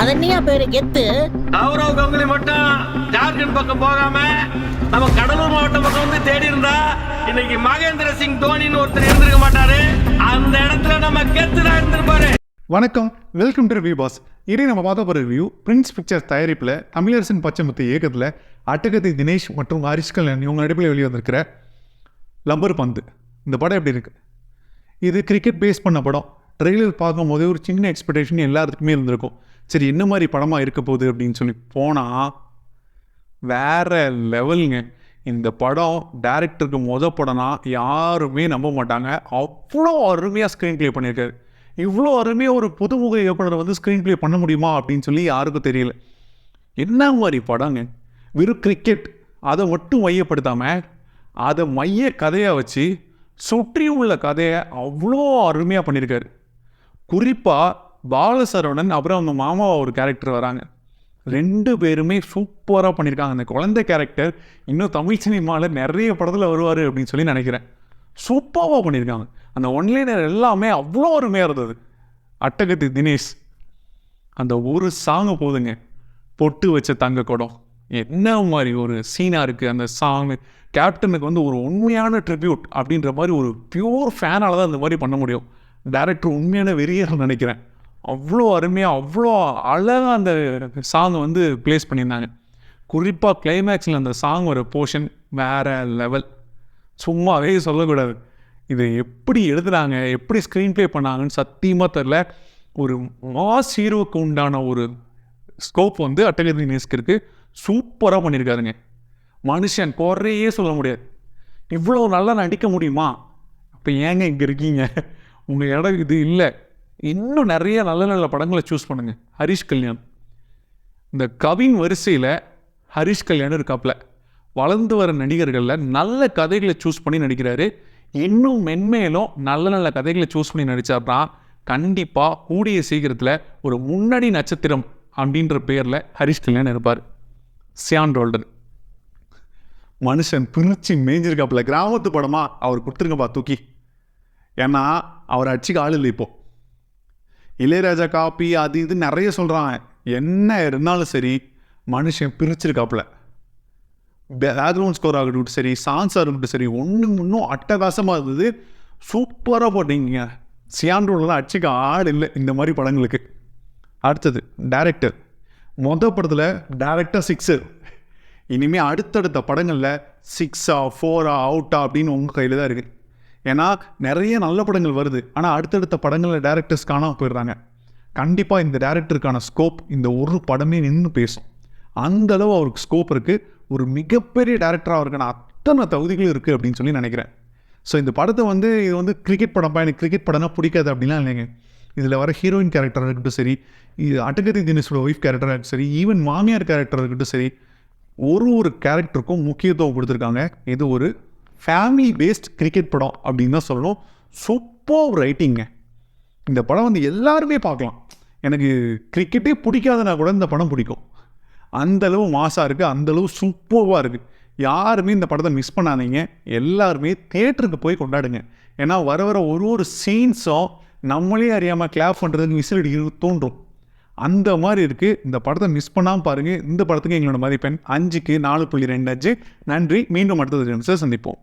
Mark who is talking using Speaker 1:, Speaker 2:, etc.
Speaker 1: அது என்னையா பேரு கெத்து
Speaker 2: கௌரவ் கங்குலி மட்டும் ஜார்க்கண்ட் பக்கம் போகாம நம்ம கடலூர் மாவட்டம் பக்கம் வந்து தேடி இருந்தா இன்னைக்கு மகேந்திர சிங் தோனின்னு ஒருத்தர் இருந்திருக்க மாட்டாரு. அந்த இடத்துல நம்ம கெத்துனா இருந்திருப்பாரு
Speaker 3: வணக்கம் வெல்கம் டு ரிவ்யூ பாஸ். இனி நம்ம பார்த்த போகிற ரிவ்யூ பிரின்ஸ் பிக்சர்ஸ் தயாரிப்பில் தமிழரசன் பச்சைமுத்து இயக்கத்தில் அட்டகத்தி தினேஷ் மற்றும் ஹரிஷ் கல்யாண் இவங்க நடிப்பில் வெளியே வந்திருக்கிற லம்பர் பந்து. இந்த படம் எப்படி இருக்கு? இது கிரிக்கெட் பேஸ் பண்ண படம். ட்ரெய்லர் பார்க்கும்போது ஒரு சின்ன எக்ஸ்பெக்டேஷன் எல்லாத்துக்குமே இருந்திருக்கும். சரி என்ன மாதிரி படமாக இருக்க போகுது அப்படின்னு சொல்லி போனால் வேற லெவலுங்க. இந்த படம் டேரக்டருக்கு முத படம்னா யாருமே நம்ப மாட்டாங்க. அவ்வளோ அருமையாக ஸ்க்ரீன் ப்ளே பண்ணியிருக்காரு. இவ்வளோ அருமையாக ஒரு புதுமுக இயக்குனர் வந்து ஸ்க்ரீன் ப்ளே பண்ண முடியுமா அப்படின்னு சொல்லி யாருக்கும் தெரியல. என்ன மாதிரி படங்க? வெறும் கிரிக்கெட் அதை மட்டும் மையப்படுத்தாமல் அதை மைய கதையாக வச்சு சுற்றி உள்ள கதையை அவ்வளோ அருமையாக பண்ணியிருக்காரு. குறிப்பாக பாலசரவணன் அப்புறம் அவங்க மாமா ஒரு கேரக்டர் வராங்க. ரெண்டு பேருமே சூப்பராக பண்ணியிருக்காங்க அந்த குழந்தை கேரக்டர் இன்னும் தமிழ் சினிமாவில் நிறைய படத்தில் வருவார் அப்படின்னு சொல்லி நினைக்கிறேன். சூப்பராக பண்ணியிருக்காங்க அந்த ஒன்லைனர் எல்லாமே அவ்வளோ அருமையாக இருந்தது. அட்டகத்தி தினேஷ் அந்த ஒரு சாங்கு போதுங்க. பொட்டு வச்ச தங்க குடம். என்ன மாதிரி ஒரு சீனாக இருக்குது அந்த சாங் கேப்டனுக்கு வந்து ஒரு உண்மையான ட்ரிபியூட் அப்படின்ற மாதிரி ஒரு பியூர் ஃபேனால் தான் இந்த மாதிரி பண்ண முடியும். டேரக்டர் உண்மையான வெறியர் நினைக்கிறேன். அவ்வளோ அருமையாக அவ்வளோ அழகாக அந்த சாங்கை வந்து ப்ளேஸ் பண்ணியிருந்தாங்க. குறிப்பாக கிளைமேக்ஸில் அந்த சாங் ஒரு போர்ஷன் வேறு லெவல் சும்மாவே சொல்லக்கூடாது. இதை எப்படி எழுதுனாங்க எப்படி ஸ்க்ரீன் ப்ளே பண்ணாங்கன்னு சத்தியமாக தெரில ஒரு மாஸ் ஹீரோவுக்கு உண்டான ஒரு ஸ்கோப் வந்து அட்டகதி நேஸ்க்கு இருக்குது சூப்பராக பண்ணியிருக்காருங்க. மனுஷன் குறையே சொல்ல முடியாது. இவ்வளோ நல்லா நடிக்க முடியுமா? அப்போ ஏங்க இங்கே இருக்கீங்க? உங்கள் இடம் இது இல்லை. இன்னும் நிறைய நல்ல நல்ல படங்களை சூஸ் பண்ணுங்கள் ஹரிஷ் கல்யாண். இந்த கவின் வரிசையில் ஹரிஷ் கல்யாணம் இருக்காப்புல வளர்ந்து வர நடிகர்களில் நல்ல கதைகளை சூஸ் பண்ணி நடிக்கிறாரு. இன்னும் மென்மேலும் நல்ல நல்ல கதைகளை சூஸ் பண்ணி நடித்தார்னா கண்டிப்பாக கூடிய சீக்கிரத்தில் ஒரு முன்னணி நட்சத்திரம் அப்படின்ற பேரில் ஹரிஷ் கல்யாண் இருப்பார். சியான் ரோல்டன். மனுஷன் பிரிச்சு மேய்ஞ்சிருக்காப்புல கிராமத்து படமாக அவர் கொடுத்துருங்கப்பா தூக்கி. ஏன்னா அவர் அடிச்சுக்க ஆள் இல்லை இப்போது இளையராஜா காப்பி அது இது நிறைய சொல்கிறாங்க என்ன இருந்தாலும் சரி மனுஷன் பிரிச்சிருக்காப்புல. பேக்ரவுண்ட் ஸ்கோர் ஆகட்டும் சரி சாங்ஸாக இருக்கட்டும் சரி ஒன்று இன்னும் அட்டகாசமாக இருந்தது. சூப்பராக போட்டீங்க சியாண்டோடலாம் அடிச்சுக்க ஆள் இல்லை இந்த மாதிரி படங்களுக்கு. அடுத்தது டேரக்டர் மொதல் படத்தில் டேரக்டாக சிக்ஸு இனிமேல் அடுத்தடுத்த படங்களில் சிக்ஸா ஃபோரா அவுட்டா அப்படின்னு உங்கள் கையில் தான் இருக்குது ஏன்னா நிறைய நல்ல படங்கள் வருது. ஆனால் அடுத்தடுத்த படங்களில் டேரக்டர்ஸ் காணாமல் போயிடுறாங்க. கண்டிப்பாக இந்த டேரக்டருக்கான ஸ்கோப் இந்த ஒரு படமே நின்று பேசும். அந்த அளவு அவருக்கு ஸ்கோப் இருக்குது ஒரு மிகப்பெரிய டேரக்டராக அவருக்கான அத்தனை தகுதிகளும் இருக்குது அப்படின்னு சொல்லி நினைக்கிறேன். ஸோ இந்த படத்தை வந்து இது வந்து கிரிக்கெட் படம்ப்பா எனக்கு கிரிக்கெட் படம்னா பிடிக்காது அப்படின்லாம் இல்லைங்க. இதில் வர ஹீரோயின் கேரக்டராக இருக்கட்டும் சரி இது அட்டகதி தினேஷோட ஒய்ஃப் கேரக்டராக இருக்கட்டும் சரி ஈவன் மாமியார் கேரக்டர் இருக்கட்டும் சரி ஒரு ஒரு கேரக்டருக்கும் முக்கியத்துவம் கொடுத்துருக்காங்க. இது ஒரு ஃபேமிலி பேஸ்ட் கிரிக்கெட் படம் அப்படின்னு தான் சொல்லணும். சூப்பர் ரைட்டிங்க இந்த படம் வந்து எல்லாருமே பார்க்கலாம். எனக்கு கிரிக்கெட்டே பிடிக்காதனா கூட இந்த படம் பிடிக்கும். அந்த அளவு மாசாக இருக்குது அந்தளவு சூப்பர்வாக சூப்பராக இருக்குது யாருமே இந்த படத்தை மிஸ் பண்ணாதீங்க. எல்லாருமே தேட்டருக்கு போய் கொண்டாடுங்க. ஏன்னா வர வர ஒரு ஒரு சீன்ஸும் நம்மளே அறியாமல் கிளாப் பண்ணுறதுக்கு விசில் அடிக்கிறது தோன்றும். அந்த மாதிரி இருக்குது இந்த படத்தை மிஸ் பண்ணாமல் பாருங்கள் இந்த படத்துக்கு எங்களோட மதிப்பெண் அஞ்சுக்கு நாலு புள்ளி ரெண்டு அஞ்சு. நன்றி. மீண்டும் அடுத்தது நிமிஷம் சந்திப்போம்.